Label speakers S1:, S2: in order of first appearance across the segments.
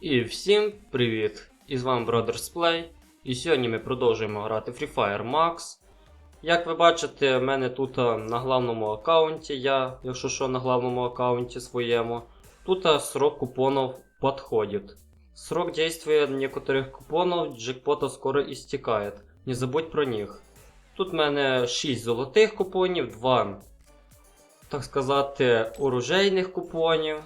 S1: І всім привіт! І з вами Brothers Play. І сьогодні ми продовжуємо грати Free Fire Max. Як ви бачите, в мене тут на главному аккаунті, я, якщо що, на главному аккаунті своєму, тут срок купонов подходит. Срок действия некоторых купонов джекпота скоро истекает. Не забудь про них. Тут в мене 6 золотих купонів, 2, так сказати, оружейних купонів.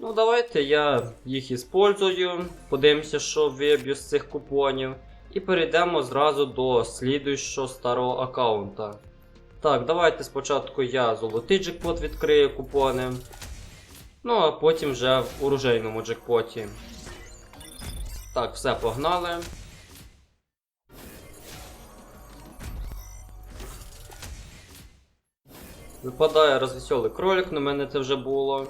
S1: Ну, давайте я їх іспользую, подивимося, що виб'ю з цих купонів. І перейдемо зразу до слідуючого старого аккаунта. Так, давайте спочатку я золотий джекпот відкрию купони. Ну, а потім вже в оружейному джекпоті. Так, все погнали. Випадає розвеселий кролик, на мене це вже було.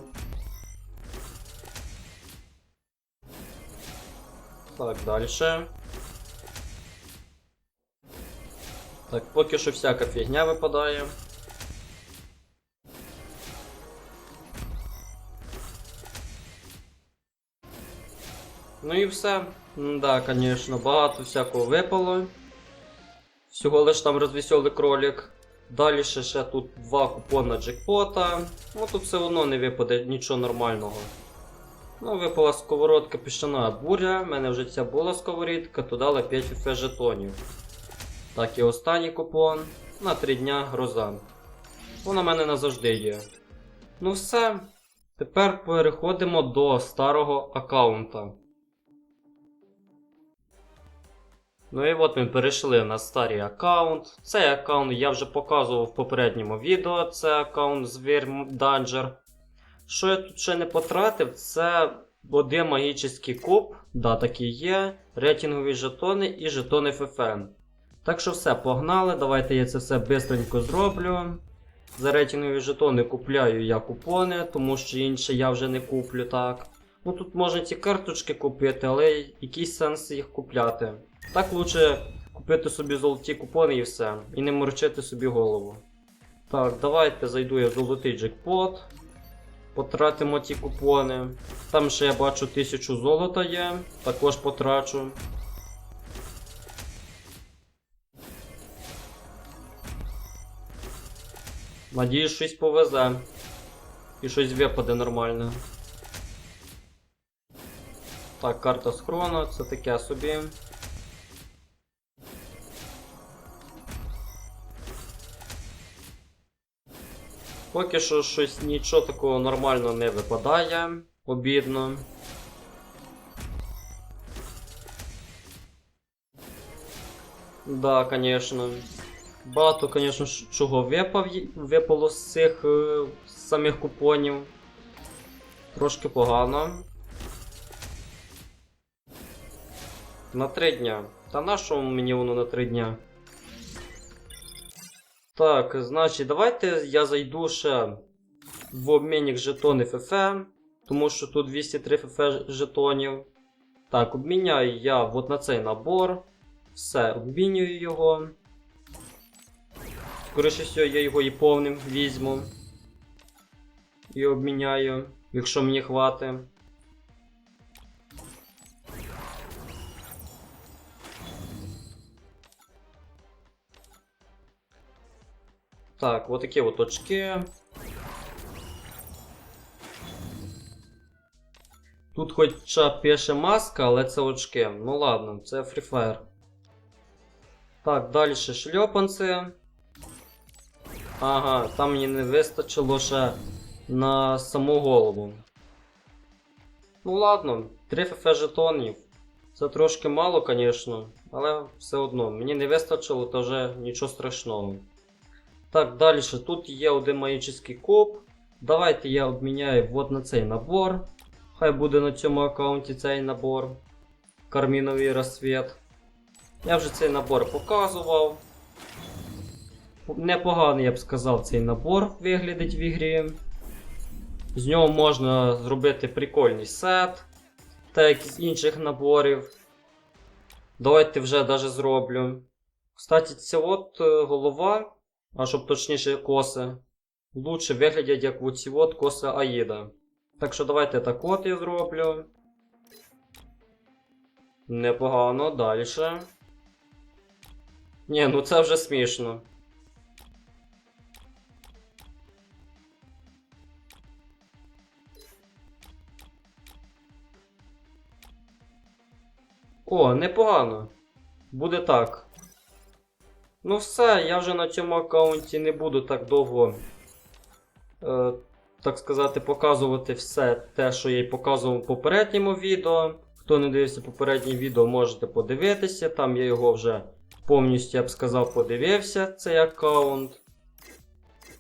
S1: Так, дальше. Так, поки що всяка фігня випадає. Ну і все. Да, конечно, багато всякого випало. Всього лиш там розвеселий кролик. Далі ще, ще тут два купона джекпота. Ну тут все одно не випаде нічого нормального. Ну, випала сковородка піщана буря, в мене вже ця була сковорідка, то дали 5 ФФ жетонів. Так, і останній купон на 3 дня гроза. Вона в мене назавжди є. Ну все. Тепер переходимо до старого аккаунта. Ну і от ми перейшли на старий аккаунт. Цей аккаунт я вже показував в попередньому відео. Це аккаунт Звір Данджер. Що я тут ще не потратив, це один магічний куб, да, такий є, рейтингові жетони і жетони ФФН. Так що все, погнали, давайте я це все швидко зроблю. За рейтингові жетони купляю я купони, тому що інше я вже не куплю так. Ну тут можна ці карточки купити, але якийсь сенс їх купляти. Так лучше купити собі золоті купони і все, і не морочити собі голову. Так, давайте зайду я в золотий джекпот. Потратимо ті купони. Там ще я бачу 1000 золота є, також потрачу. Надіюсь, щось повезе. І щось випаде нормально. Так, карта схрону, це таке собі. Поки що щось нічого такого нормально не випадає. Обідно. Да, конечно. Багато, ж- чого випав, випало з цих е, самих купонів. Трошки погано. На три дня. Та на що мені воно на три дня? Так, значить, давайте я зайду ще в обмінник жетони ФФ, тому що тут 203 ФФ жетонів. Так, обміняю я от на цей набор. Все, обмінюю його. Скоріше всього, я його і повним візьму. І обміняю, якщо мені хватить. Так, от такі от очки. Тут хоча пише маска, але це очки. Ну ладно, це Free Fire. Так, далі шльопанці. Ага, там мені не вистачило ще на саму голову. Ну ладно, 3 ФФ жетонів. Це трошки мало, звісно, але все одно, мені не вистачило, то вже нічого страшного. Так, далі тут є один магічний куб. Давайте я обміняю вот на цей набор. Хай буде на цьому аккаунті цей набор. Карміновий розсвіт. Я вже цей набор показував. Непоганий, я б сказав, цей набор виглядить в ігрі. З нього можна зробити прикольний сет, так як з інших наборів. Давайте вже даже зроблю. Кстати, ця от е, голова, а щоб точніше коси, лучше виглядять як оці от коси Аїда. Так що давайте так от я зроблю. Непогано, далі. Ні, ну це вже смішно. О, непогано. Буде так. Ну все, я вже на цьому аккаунті не буду так довго, е, так сказати, показувати все те, що я й показував в попередньому відео. Хто не дивився попереднє відео, можете подивитися. Там я його вже повністю, я б сказав, подивився, цей аккаунт.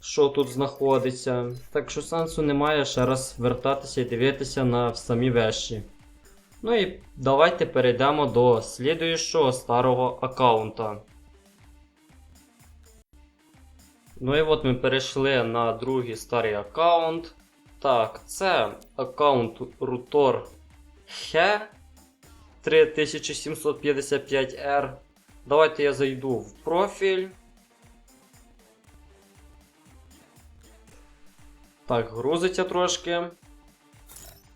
S1: Що тут знаходиться. Так що сенсу немає ще раз вертатися і дивитися на самі вещі. Ну і давайте перейдемо до слідуючого старого аккаунта. Ну і от ми перейшли на другий старий аккаунт. Так, це аккаунт Rutor He 3755R. Давайте я зайду в профіль. Так, грузиться трошки.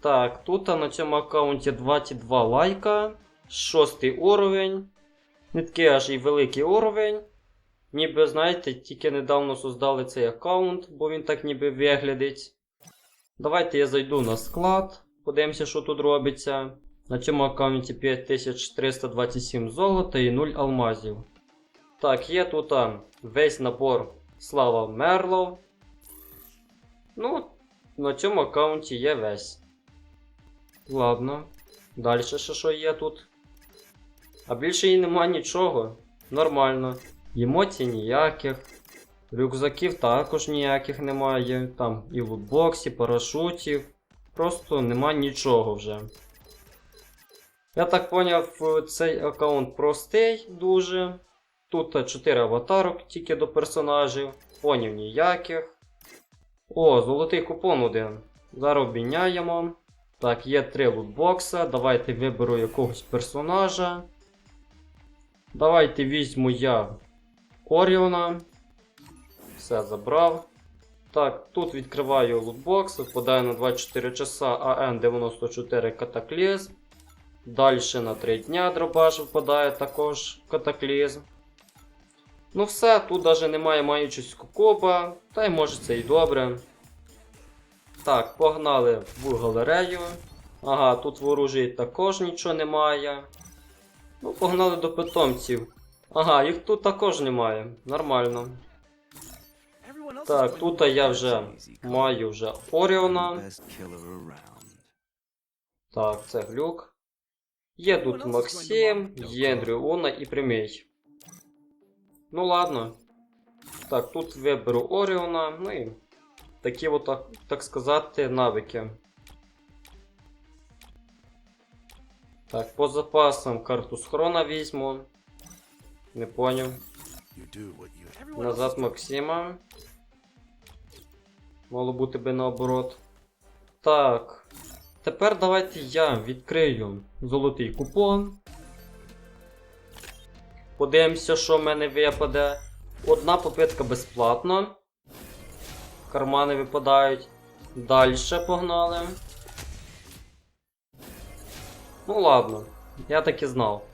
S1: Так, тут на цьому аккаунті 22 лайка, 6 уровень. Не такий аж і великий уровень. Ніби, знаєте, тільки недавно создали цей аккаунт, бо він так ніби виглядить. Давайте я зайду на склад, подивимося, що тут робиться. На цьому аккаунті 5327 золота і 0 алмазів. Так, є тут а, весь набор Слава Мерлов. Ну, на цьому аккаунті є весь. Ладно. Далі ще що є тут? А більше і нема нічого. Нормально. Емоцій ніяких. Рюкзаків також ніяких немає. Там і лутбоксі, парашутів. Просто нема нічого вже. Я так поняв, цей аккаунт простий дуже. Тут 4 аватарок тільки до персонажів. Фонів ніяких. О, золотий купон один. Зараз обміняємо. Так, є три лутбокса. Давайте виберу якогось персонажа. Давайте візьму я Оріона. Все забрав. Так, тут відкриваю лутбокс, випадає на 24 часа АН94 катаклізм. Далі на 3 дня дробаш випадає також катаклізм. Ну все, тут навіть немає маючись коба, та й може це і добре. Так, погнали в галерею. Ага, тут в оружії також нічого немає. Ну, погнали до питомців. Ага, їх тут також немає. Нормально.
S2: Так, тут я вже
S1: Маю вже Оріона. Так, це глюк. Є тут Максим, є Андрюона і прямий. Ну ладно. Так, тут виберу Оріона, ну і такі от, так, так сказати, навики. Так, по запасам карту схрона візьму. Не поняв. Назад Максима. Мало бути би наоборот. Так. Тепер давайте я відкрию золотий купон. Подивимося, що в мене випаде. Одна попитка безплатно. Кармани випадають. Далі погнали. Ну ладно, я так і знав.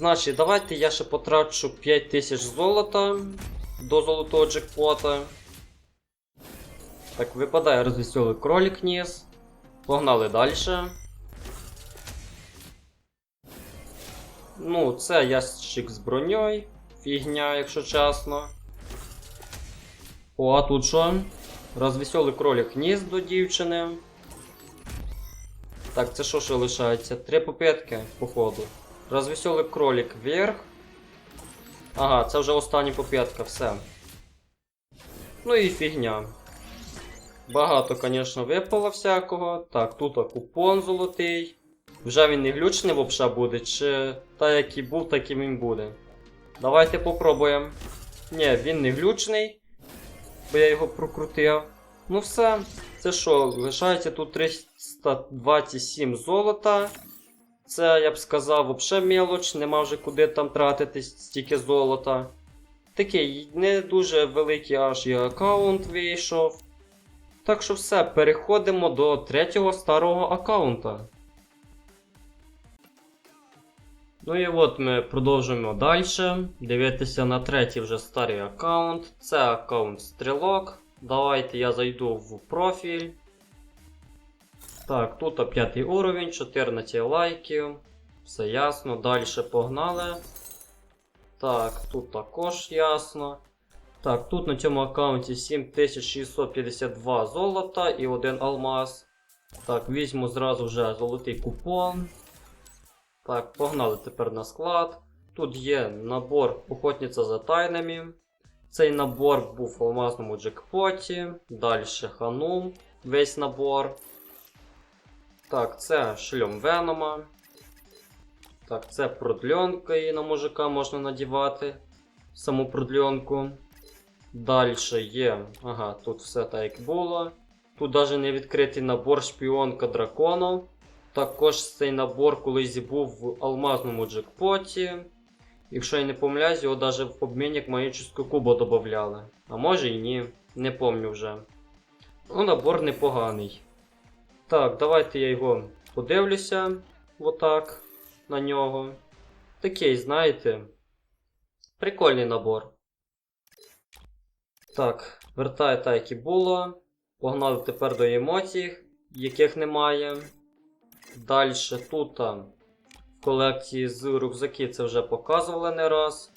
S1: Значить, давайте я ще потрачу 5000 золота до золотого джекпота. Так, випадає розвеселий кролик ніс. Погнали далі. Ну, це ящик з броньою. Фігня, якщо чесно. О, а тут що? Розвеселий кролик ніс до дівчини. Так, це що ще лишається? Три попитки, походу. Розвеселий кролик вверх. Ага, це вже остання попитка, все. Ну і фігня. Багато, звісно, випало всякого. Так, тут купон золотий. Вже він не глючний взагалі буде, чи та як і був, так і він буде. Давайте попробуємо. Ні, він не глючний, бо я його прокрутив. Ну все, це що, лишається тут 327 золота. Це, я б сказав, взагалі мелоч, нема вже куди там тратити стільки золота. Такий не дуже великий аж і аккаунт вийшов. Так що все, переходимо до третього старого аккаунта. Ну і от ми продовжуємо далі. Дивитися на третій вже старий аккаунт. Це аккаунт Стрілок. Давайте я зайду в профіль. Так, тут п'ятий уровень, 14 лайків. Все ясно. Далі погнали. Так, тут також ясно. Так, тут на цьому аккаунті 7652 золота і один алмаз. Так, візьму зразу вже золотий купон. Так, погнали тепер на склад. Тут є набор охотниця за тайнами. Цей набор був в алмазному джекпоті. Далі ханум, весь набор. Так, це шльом Венома. Так, це продльонка, її на мужика можна надівати. Саму продльонку. Далі є. Ага, тут все так як було. Тут навіть не відкритий набор шпіонка дракону. Також цей набор колись був в алмазному джекпоті. Якщо я не помиляюсь, його навіть в обмінник магічну кубу додавали. А може і ні, не помню вже. Ну, набор непоганий. Так, давайте я його подивлюся. Отак. На нього. Такий, знаєте. Прикольний набор. Так, вертаю так, як і було. Погнали тепер до емоцій, яких немає. Далі тут в колекції з рюкзаки це вже показували не раз.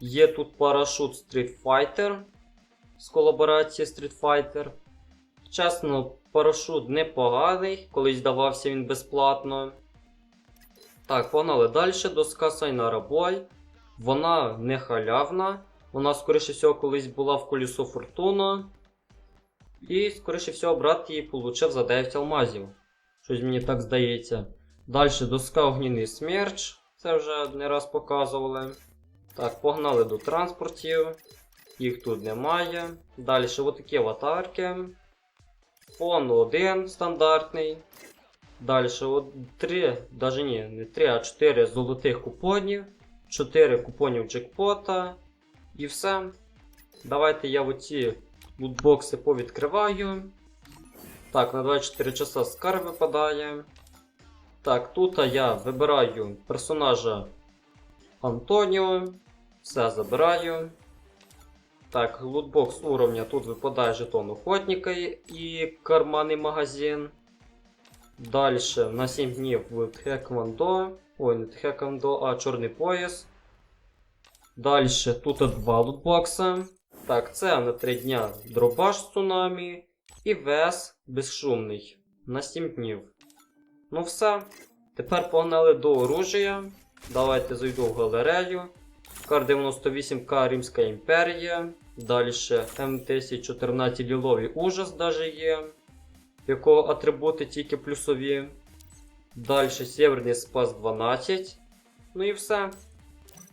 S1: Є тут парашут Street Fighter з колаборації Street Fighter. Чесно, парашут непоганий, колись давався він безплатно. Так, погнали далі. Доска Сайнара Бой. Вона не халявна. Вона, скоріше всього, колись була в колесо Фортуна. І, скоріше всього, брат її получив за 9 алмазів. Щось мені так здається. Далі доска огняний смерч. Це вже не раз показували. Так, погнали до транспортів. Їх тут немає. Далі отакі аватарки. Фон 1 стандартний. Далі от 3, навіть ні, не 3, а 4 золотих купонів. 4 купонів джекпота. І все. Давайте я оці лутбокси повідкриваю. Так, на 24 часа скарб випадає. Так, тут я вибираю персонажа Антоніо. Все забираю. Так, лутбокс уровня тут випадає жетон охотника і карманний магазин. Далі на 7 днів в Тхеквондо. Ой, не Тхеквондо, а чорний пояс. Далі тут два лутбокса. Так, це на 3 дня дробаш з цунамі і вес безшумний на 7 днів. Ну все. Тепер погнали до оружия. Давайте зайду в галерею. Кар 98К Римська імперія. Далі М1014 ліловий ужас даже є. Якого атрибути тільки плюсові. Далі Северний Спас 12. Ну і все.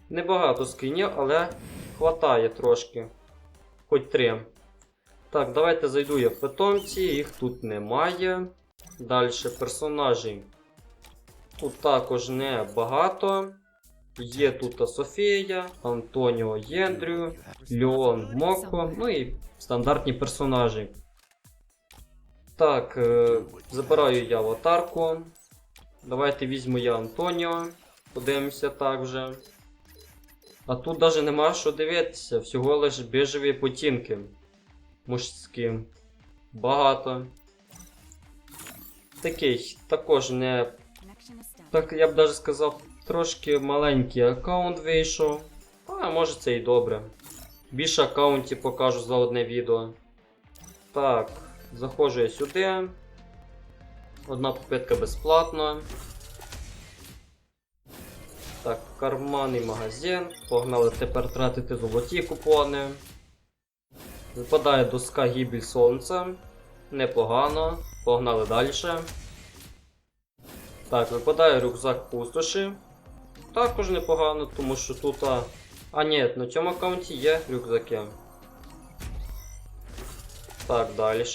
S1: Небагато скинів, але хватає трошки. Хоч три. Так, давайте зайду я в питомці, їх тут немає. Далі персонажі. Тут також не багато. Є тут Софія, Антоніо Єндрю, Леон Моко, ну і стандартні персонажі. Так, е, забираю я аватарку. Давайте візьму я Антоніо. Подивимося так. А тут навіть нема що дивитися, всього лише біжеві потінки. Мужські. Багато. Такий також не. Так я б навіть сказав, трошки маленький аккаунт вийшов. А може це і добре. Більше аккаунтів покажу за одне відео. Так, заходжу я сюди. Одна попитка безплатна. Так, карманний магазин. Погнали тепер тратити золоті купони. Випадає доска гібель сонця. Непогано. Погнали далі. Так, випадає рюкзак пустоші. Також непогано, тому що тут. А, а ні, на цьому аккаунті є рюкзаки. Так, далі.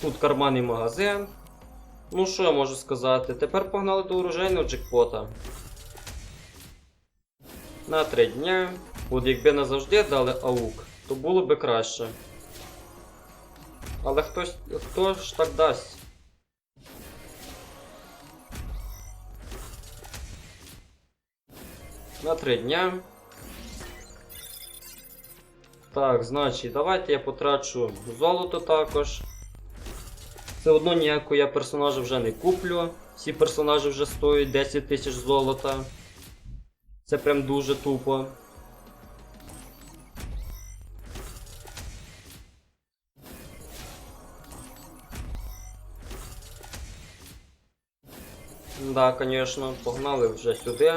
S1: Тут карманний магазин. Ну що я можу сказати? Тепер погнали до урожайного джекпота. На 3 дня. От якби не завжди дали аук, то було би краще. Але хтось, хто ж так дасть? На 3 дня. Так, значить, давайте я потрачу золото також. Все одно ніякого я персонажа вже не куплю. Всі персонажі вже стоять 10 тисяч золота. Це прям дуже тупо. Да, конечно, погнали вже сюди.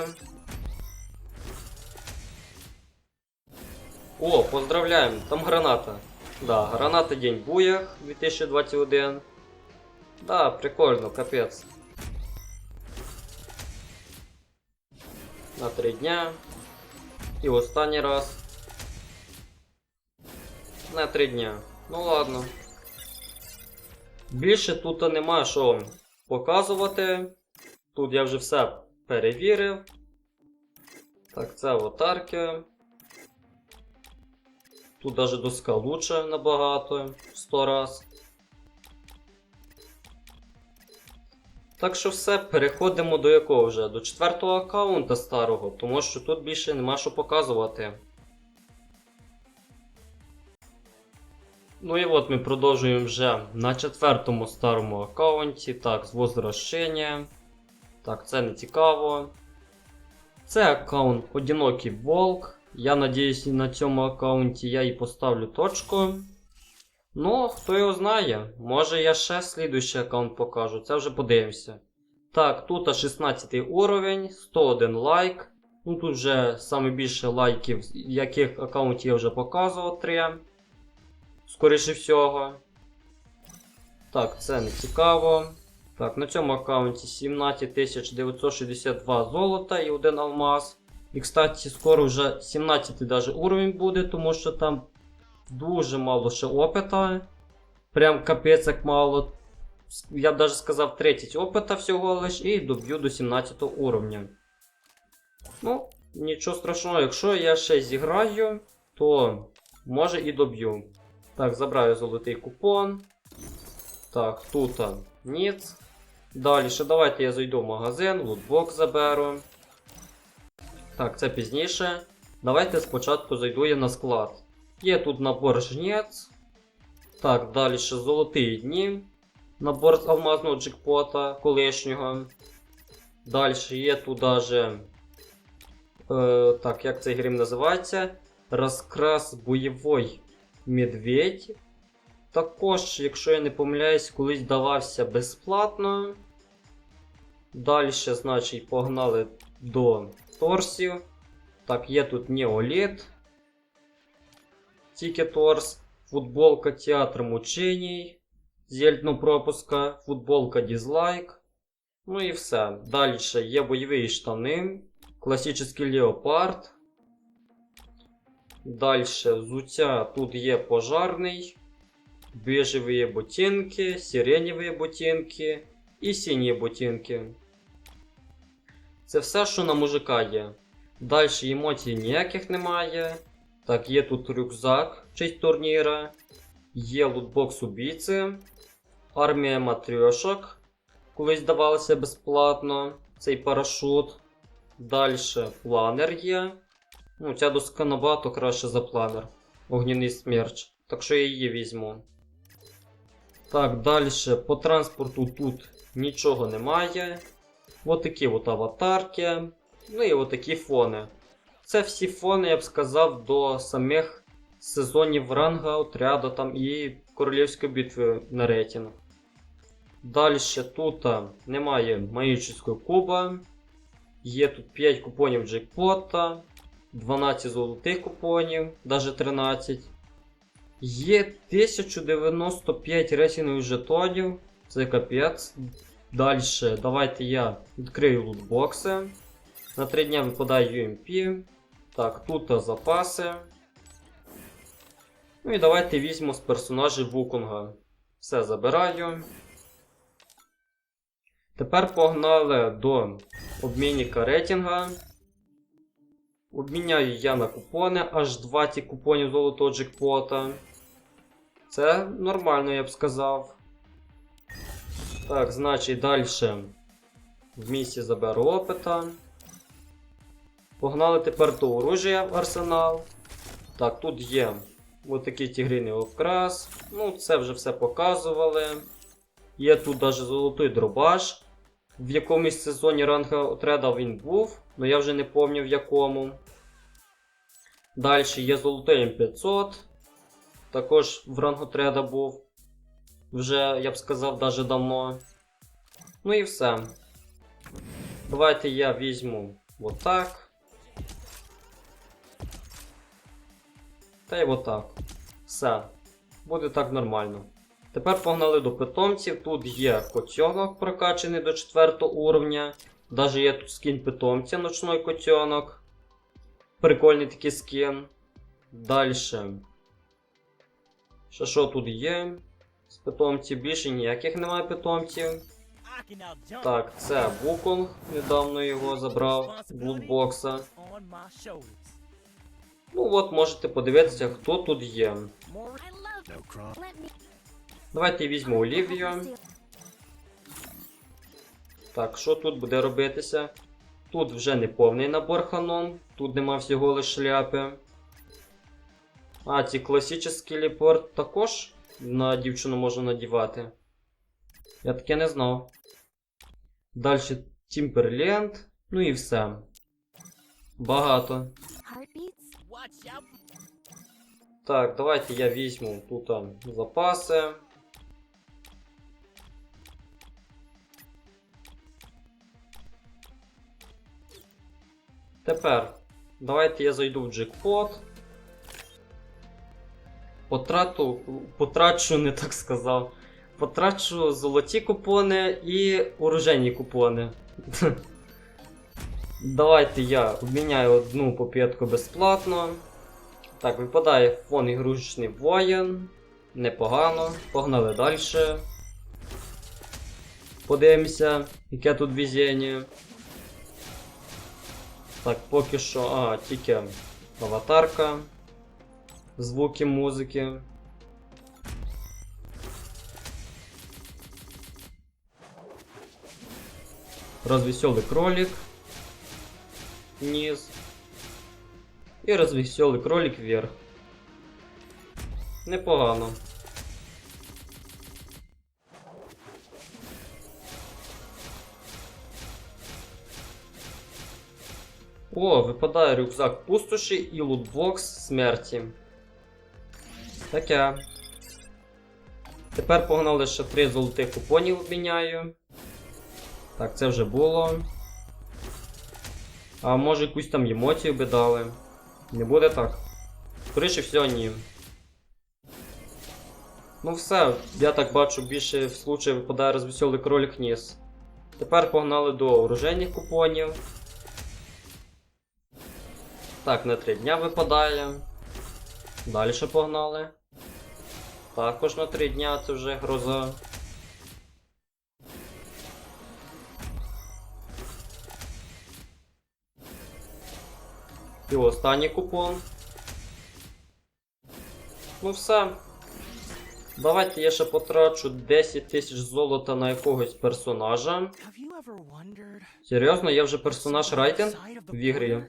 S1: О, поздравляем, там граната. Да, граната День Буях 2021. Да, прикольно, капець. На три дня. І останній раз. На три дня. Ну ладно. Більше тут нема що показувати. Тут я вже все перевірив. Так, це аватарки. Тут даже доска лучше набагато, в 100 раз. Так що все, переходимо до якого вже? До четвертого аккаунта старого, тому що тут більше нема що показувати. Ну і от ми продовжуємо вже на четвертому старому аккаунті. Так, з возвращення. Так, це не цікаво. Це аккаунт Одинокий Волк. Я надіюсь, на цьому аккаунті я і поставлю точку. Ну, хто його знає, може я ще слідуючий аккаунт покажу, це вже подивимося. Так, тут 16 уровень, 101 лайк. Ну тут вже саме більше лайків, яких аккаунтів я вже показував 3. Скоріше всього. Так, це не цікаво. Так, на цьому аккаунті 17962 золота і один алмаз. І, кстати, скоро вже 17 даже уровень буде, тому що там дуже мало ще опита. Прям капець як мало. Я б даже сказав 30 опита всього лиш і доб'ю до 17 уровня. Ну, нічого страшного, якщо я ще зіграю, то може і доб'ю. Так, забираю золотий купон. Так, тут ніц. Далі, ще давайте я зайду в магазин, лутбокс заберу. Так, це пізніше. Давайте спочатку зайду я на склад. Є тут набор жнець. Так, далі ще золоті дні. Набор з алмазного джекпота колишнього. Далі є тут даже. Е, так, як цей грим називається? Розкрас бойовий медведь. Також, якщо я не помиляюсь, колись давався безплатно. Далі, значить, погнали до торсів. Так, є тут неоліт. Тільки торс. Футболка театр мучений. Зельдно пропуска, футболка дизлайк. Ну і все. Далі є бойові штани. Класичний леопард. Далі взуття тут є пожарний. Бежевые ботинки, сиреневі ботинки і сині ботинки. Це все, що на мужика є. Далі емоцій ніяких немає. Так, є тут рюкзак честь турніра. Є лутбокс убійці. Армія матрьошок. Колись давалося безплатно. Цей парашут. Далі планер є. Ну, ця доска набагато краще за планер. Огняний смерч. Так що я її візьму. Так, далі по транспорту тут нічого немає. Ось такі от аватарки. Ну і от такі фони. Це всі фони, я б сказав, до самих сезонів ранга, отряду там і королівської битви на рейтинг. Далі тут немає магічного куба. Є тут 5 купонів джекпота, 12 золотих купонів, навіть 13. Є 1095 рейтингових жетонів. Це капець. Далі, давайте я відкрию лутбокси. На 3 дня випадає UMP. Так, тут запаси. Ну і давайте візьмемо з персонажів Вукунга. Все забираю. Тепер погнали до обмінника рейтинга. Обміняю я на купони аж 20 купонів золотого джекпота. Це нормально, я б сказав. Так, значить, далі в місці заберу опита. Погнали тепер до оружия в арсенал. Так, тут є отакий тігриний окрас. Ну, це вже все показували. Є тут навіть золотий дробаш. В якомусь сезоні ранга отреда він був, але я вже не пам'ятаю в якому. Далі є золотий М500. Також в ранготреда був. Вже, я б сказав, даже давно. Ну і все. Давайте я візьму отак. Та й отак. Все. Буде так нормально. Тепер погнали до питомців. Тут є котенок прокачаний до 4 уровня. Даже є тут скін питомця, ночной котенок. Прикольний такий скін. Дальше. Що що тут є? З питомців більше ніяких немає питомців. Так, це Вуконг, недавно його забрав з блудбокса. Ну от можете подивитися, хто тут є. Давайте візьмемо Олівію. Так, що тут буде робитися? Тут вже не повний набор ханон, тут нема всього лише шляпи. А, ці класичні ліпорт також на дівчину можна надівати. Я таке не знав. Далі Тімперленд, ну і все. Багато. Так, давайте я візьму тут запаси. Тепер давайте я зайду в джекпот. Потрату, потрачу, не так сказав. Потрачу золоті купони і оружейні купони. Давайте я обміняю одну попітку безплатно. Так, випадає фон ігрушечний воїн. Непогано. Погнали далі. Подивимося, яке тут везіння. Так, поки що. А, тільки аватарка. Звуки музики. Развеселый кролик. Низ. І розвеселий кролик вверх. Непогано. О, випадає рюкзак пустоші і лутбокс смерті. Таке. Тепер погнали ще три золотих купонів обміняю. Так, це вже було. А може якусь там емоцію би дали. Не буде так. Скоріше всього, ні. Ну все, я так бачу, більше в случаї випадає розвеселий кролик ніс. Тепер погнали до оружейних купонів. Так, на 3 дня випадає. Далі погнали. Також на 3 дня це вже гроза. І останній купон. Ну все. Давайте я ще потрачу 10 тисяч золота на якогось персонажа. Серйозно, я вже персонаж Райтен в ігрі.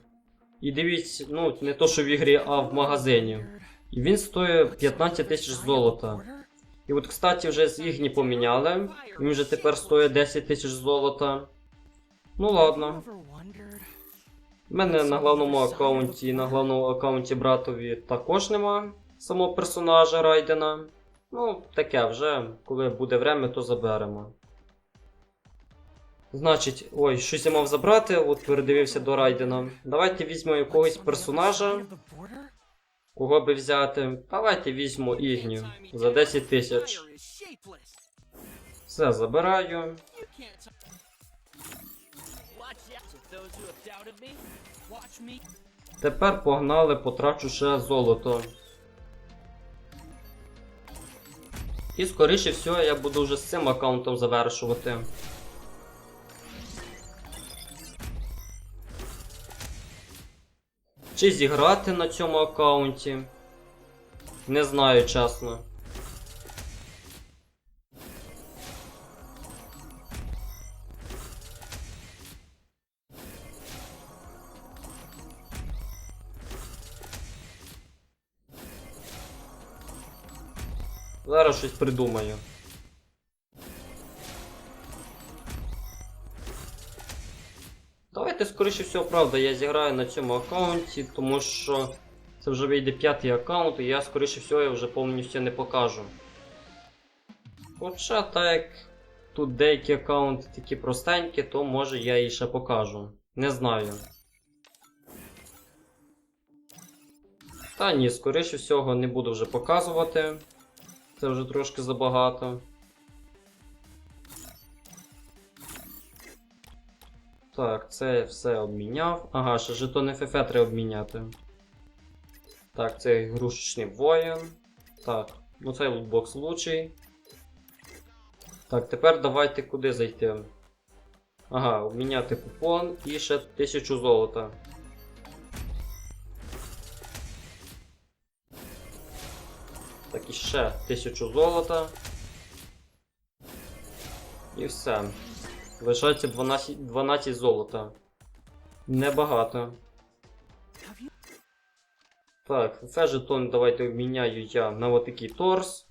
S1: І дивіться, ну не то що в ігрі, а в магазині. І він стоїть 15 тисяч золота. І от, кстати, вже їхні поміняли. Він вже тепер стоїть 10 тисяч золота. Ну ладно. У мене на главному аккаунті, на главному аккаунті братові також нема самого персонажа Райдена. Ну, таке вже, коли буде время, то заберемо. Значить, ой, щось я мав забрати, от передивився до Райдена. Давайте візьмемо якогось персонажа. Кого би взяти? Давайте візьмемо Ігню за 10 тисяч. Все, забираю. Тепер погнали, потрачу ще золото. І скоріше всього я буду вже з цим аккаунтом завершувати. Чи зіграти на цьому аккаунті? Не знаю, чесно. Зараз щось придумаю. Давайте, скоріше всього, правда, я зіграю на цьому аккаунті, тому що це вже вийде п'ятий аккаунт, і я, скоріше всього, я вже повністю не покажу. Хоча, так як тут деякі аккаунти такі простенькі, то може я і ще покажу. Не знаю. Та ні, скоріше всього, не буду вже показувати. Це вже трошки забагато. Так, це все обміняв. Ага, ще жетон ФФ треба обміняти. Так, це ігрушечний воїн. Так, ну цей лутбокс лучший. Так, тепер давайте куди зайти. Ага, обміняти купон і ще 1000 золота. Так, і ще 1000 золота. І все. Лишається 12, 12 золота. Небагато. Так, це жетон давайте обміняю я на отакий торс.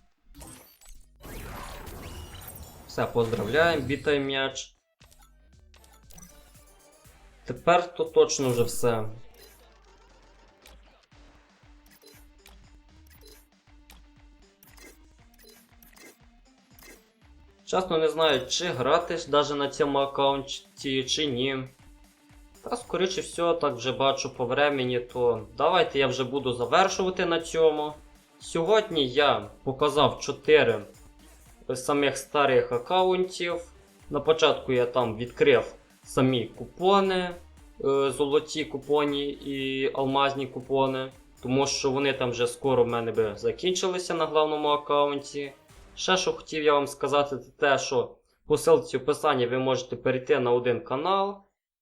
S1: Все, поздравляємо, бітай м'яч. Тепер то точно вже все. Чесно не знаю, чи грати даже на цьому аккаунті, чи ні. Та скоріше всього, так вже бачу по времені, то давайте я вже буду завершувати на цьому. Сьогодні я показав 4 самих старих аккаунтів. На початку я там відкрив самі купони, е, золоті купони і алмазні купони, тому що вони там вже скоро в мене би закінчилися на главному аккаунті. Ще що хотів я вам сказати, це те, що по ссылці в описанні ви можете перейти на один канал.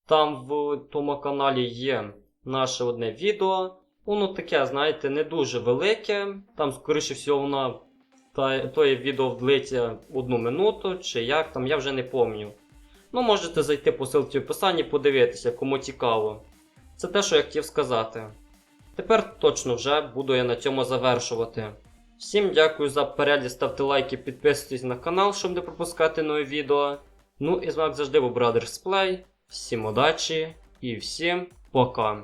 S1: Там в тому каналі є наше одне відео. Воно таке, знаєте, не дуже велике. Там, скоріше всього, воно та, відео вдлиться одну минуту, чи як там, я вже не пам'ятаю. Ну, можете зайти по ссылці в описанні, подивитися, кому цікаво. Це те, що я хотів сказати. Тепер точно вже буду я на цьому завершувати. Всім дякую за перегляд, ставте лайки, підписуйтесь на канал, щоб не пропускати нові відео. Ну і з вами завжди був Brothers Play. Всім удачі і всім пока.